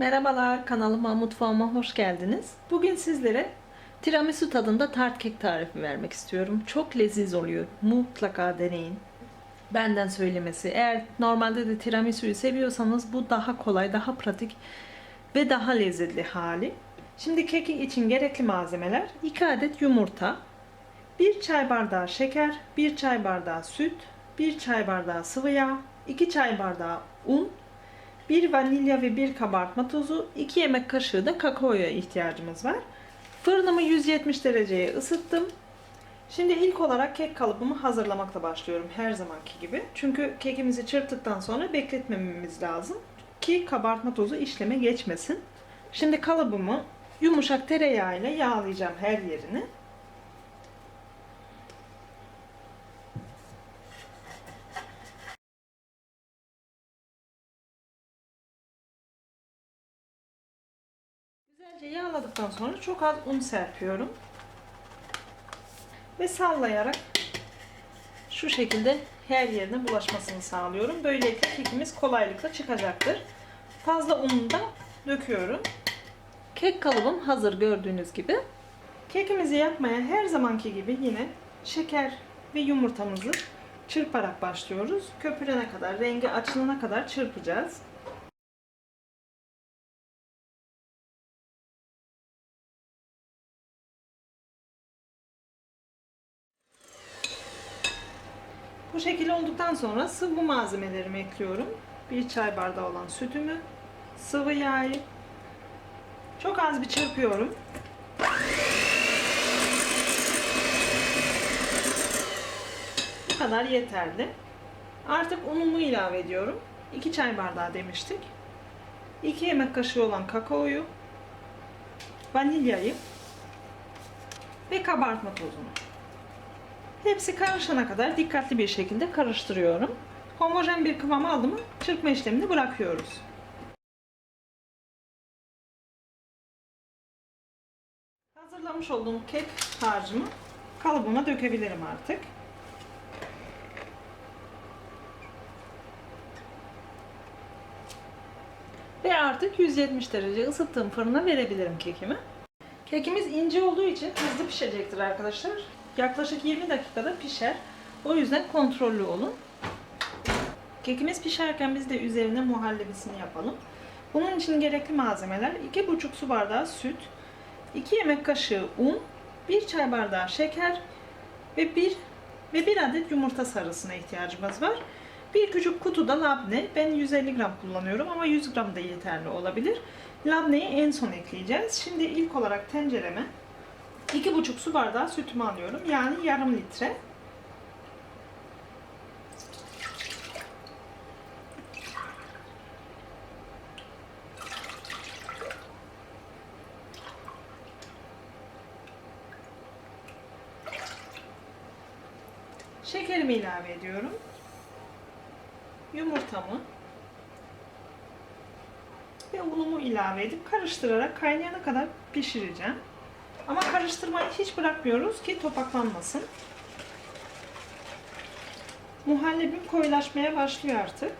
Merhabalar kanalıma mutfağıma hoş geldiniz. Bugün sizlere tiramisu tadında tart kek tarifi vermek istiyorum. Çok leziz oluyor. Mutlaka deneyin. Benden söylemesi. Eğer normalde de tiramisu'yu seviyorsanız bu daha kolay, daha pratik ve daha lezzetli hali. Şimdi keki için gerekli malzemeler 2 adet yumurta, 1 çay bardağı şeker, 1 çay bardağı süt, 1 çay bardağı sıvı yağ, 2 çay bardağı un, 1 vanilya ve 1 kabartma tozu, 2 yemek kaşığı da kakaoya ihtiyacımız var. Fırınımı 170 dereceye ısıttım. Şimdi ilk olarak kek kalıbımı hazırlamakla başlıyorum her zamanki gibi. Çünkü kekimizi çırptıktan sonra bekletmememiz lazım ki kabartma tozu işleme geçmesin. Şimdi kalıbımı yumuşak tereyağı ile yağlayacağım her yerini. Güzelce yağladıktan sonra çok az un serpiyorum. Ve sallayarak şu şekilde her yerine bulaşmasını sağlıyorum. Böylelikle kekimiz kolaylıkla çıkacaktır. Fazla unu da döküyorum. Kek kalıbım hazır gördüğünüz gibi. Kekimizi yapmaya her zamanki gibi yine şeker ve yumurtamızı çırparak başlıyoruz. Köpürene kadar, rengi açılana kadar çırpacağız. Bu şekilde olduktan sonra sıvı malzemelerimi ekliyorum. Bir çay bardağı olan sütümü, sıvı yağı, çok az bir çırpıyorum. Bu kadar yeterli. Artık unumu ilave ediyorum. 2 çay bardağı demiştik. 2 yemek kaşığı olan kakaoyu, vanilyayı ve kabartma tozunu. Hepsi karışana kadar dikkatli bir şekilde karıştırıyorum. Homojen bir kıvam aldı mı çırpma işlemini bırakıyoruz. Hazırlamış olduğum kek harcımı kalıbıma dökebilirim artık. Ve artık 170 derece ısıttığım fırına verebilirim kekimi. Kekimiz ince olduğu için hızlı pişecektir arkadaşlar. Yaklaşık 20 dakikada pişer. O yüzden kontrollü olun. Kekimiz pişerken biz de üzerine muhallebisini yapalım. Bunun için gerekli malzemeler 2,5 su bardağı süt, 2 yemek kaşığı un, 1 çay bardağı şeker ve 1 ve 1 adet yumurta sarısına ihtiyacımız var. Bir küçük kutuda labne. Ben 150 gram kullanıyorum ama 100 gram da yeterli olabilir. Labneyi en son ekleyeceğiz. Şimdi ilk olarak tencereme 2,5 su bardağı sütümü alıyorum. Yani yarım litre. Şekerimi ilave ediyorum. Yumurtamı ve unumu ilave edip karıştırarak kaynayana kadar pişireceğim. Ama karıştırmayı hiç bırakmıyoruz ki topaklanmasın. Muhallebim koyulaşmaya başlıyor artık.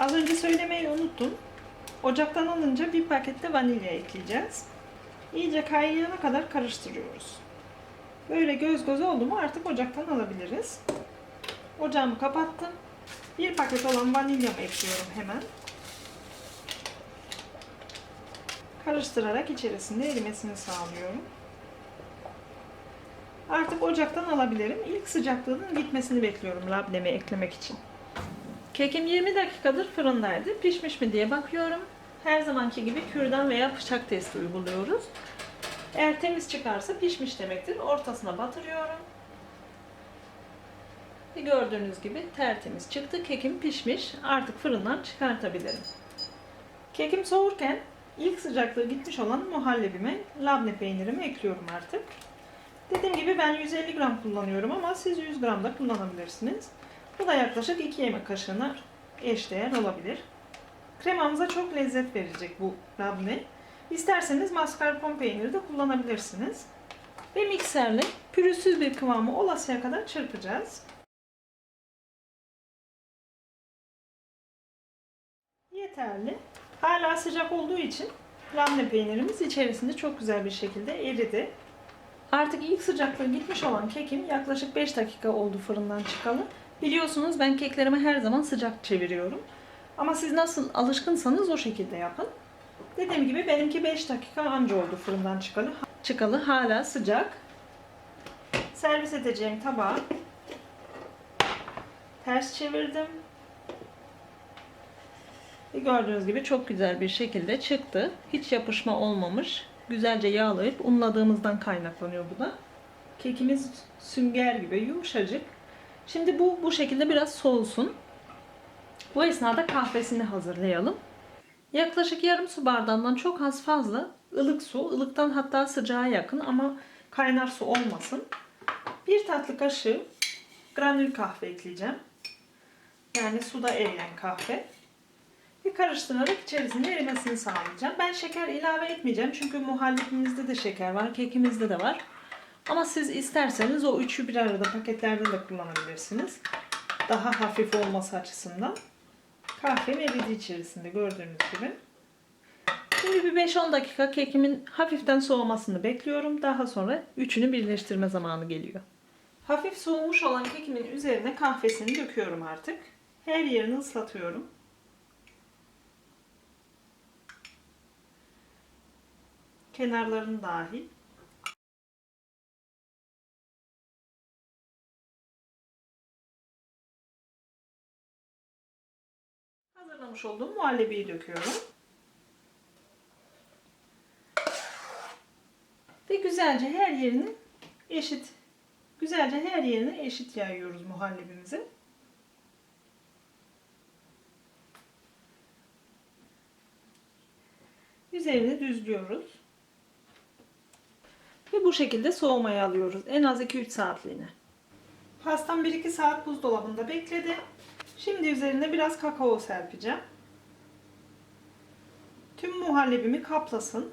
Az önce söylemeyi unuttum. Ocaktan alınca bir pakette vanilya ekleyeceğiz. İyice kaynayana kadar karıştırıyoruz. Böyle göz göz oldu mu artık ocaktan alabiliriz. Ocağımı kapattım. Bir paket olan vanilyamı ekliyorum hemen. Karıştırarak içerisinde erimesini sağlıyorum. Artık ocaktan alabilirim. İlk sıcaklığının gitmesini bekliyorum labnemi eklemek için. Kekim 20 dakikadır fırındaydı. Pişmiş mi diye bakıyorum. Her zamanki gibi kürdan veya bıçak testi uyguluyoruz. Eğer temiz çıkarsa pişmiş demektir. Ortasına batırıyorum. Ve gördüğünüz gibi tertemiz çıktı. Kekim pişmiş. Artık fırından çıkartabilirim. Kekim soğurken İlk sıcaklığı gitmiş olan muhallebime labne peynirimi ekliyorum artık. Dediğim gibi ben 150 gram kullanıyorum ama siz 100 gram da kullanabilirsiniz. Bu da yaklaşık 2 yemek kaşığına eşdeğer olabilir. Kremamıza çok lezzet verecek bu labne. İsterseniz mascarpone peyniri de kullanabilirsiniz. Ve mikserle pürüzsüz bir kıvamı olasıya kadar çırpacağız. Yeterli. Hala sıcak olduğu için labne peynirimiz içerisinde çok güzel bir şekilde eridi. Artık ilk sıcaklığı gitmiş olan kekim yaklaşık 5 dakika oldu fırından çıkalı. Biliyorsunuz ben keklerimi her zaman sıcak çeviriyorum. Ama siz nasıl alışkınsanız o şekilde yapın. Dediğim gibi benimki 5 dakika anca oldu fırından çıkalı. Çıkalı hala sıcak. Servis edeceğim tabağa ters çevirdim. Ve gördüğünüz gibi çok güzel bir şekilde çıktı. Hiç yapışma olmamış. Güzelce yağlayıp unladığımızdan kaynaklanıyor bu da. Kekimiz sünger gibi yumuşacık. Şimdi bu bu şekilde biraz soğusun. Bu esnada kahvesini hazırlayalım. Yaklaşık yarım su bardağından çok az fazla ılık su, ılıktan hatta sıcağa yakın ama kaynar su olmasın. Bir tatlı kaşığı granül kahve ekleyeceğim. Yani suda eriyen kahve. Ve karıştırarak içerisinde erimesini sağlayacağım. Ben şeker ilave etmeyeceğim çünkü muhallebimizde de şeker var, kekimizde de var. Ama siz isterseniz o üçü bir arada paketlerde de kullanabilirsiniz. Daha hafif olması açısından. Kahvem eridi içerisinde gördüğünüz gibi. Şimdi bir 5-10 dakika kekimin hafiften soğumasını bekliyorum. Daha sonra üçünü birleştirme zamanı geliyor. Hafif soğumuş olan kekimin üzerine kahvesini döküyorum artık. Her yerini ıslatıyorum. Kenarlarını dahil. Hazırlamış olduğum muhallebiyi döküyorum. Ve güzelce her yerini eşit güzelce her yerine eşit yayıyoruz muhallebimizi. Üzerini düzlüyoruz. Ve bu şekilde soğumaya alıyoruz. En az 2-3 saatliğine. Pastam 1-2 saat buzdolabında bekledi. Şimdi üzerine biraz kakao serpeceğim. Tüm muhallebimi kaplasın.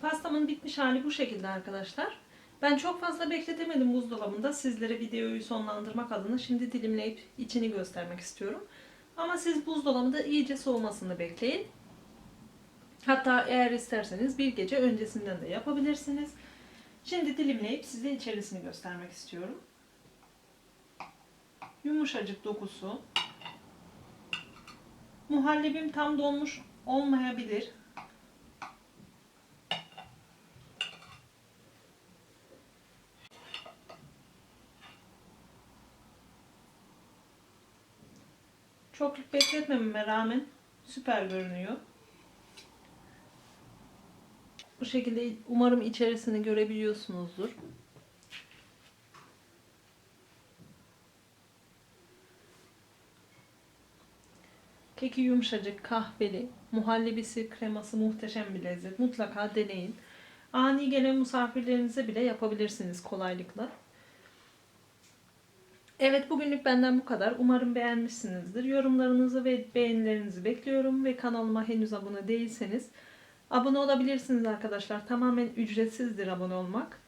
Pastamın bitmiş hali bu şekilde arkadaşlar. Ben çok fazla bekletemedim buzdolabında. Sizlere videoyu sonlandırmak adına şimdi dilimleyip içini göstermek istiyorum. Ama siz buzdolabında iyice soğumasını bekleyin. Hatta eğer isterseniz bir gece öncesinden de yapabilirsiniz. Şimdi dilimleyip size içerisini göstermek istiyorum. Yumuşacık dokusu. Muhallebim tam donmuş olmayabilir. Çok bekletmememe rağmen süper görünüyor. Bu şekilde umarım içerisini görebiliyorsunuzdur. Keki yumuşacık, kahveli, muhallebisi, kreması muhteşem bir lezzet. Mutlaka deneyin. Ani gelen misafirlerinize bile yapabilirsiniz kolaylıkla. Evet bugünlük benden bu kadar. Umarım beğenmişsinizdir. Yorumlarınızı ve beğenilerinizi bekliyorum ve kanalıma henüz abone değilseniz abone olabilirsiniz arkadaşlar. Tamamen ücretsizdir abone olmak.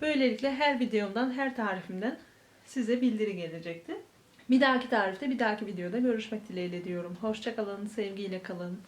Böylelikle her videomdan, her tarifimden size bildiri gelecekti. Bir dahaki tarifte, bir dahaki videoda görüşmek dileğiyle diyorum. Hoşçakalın, sevgiyle kalın.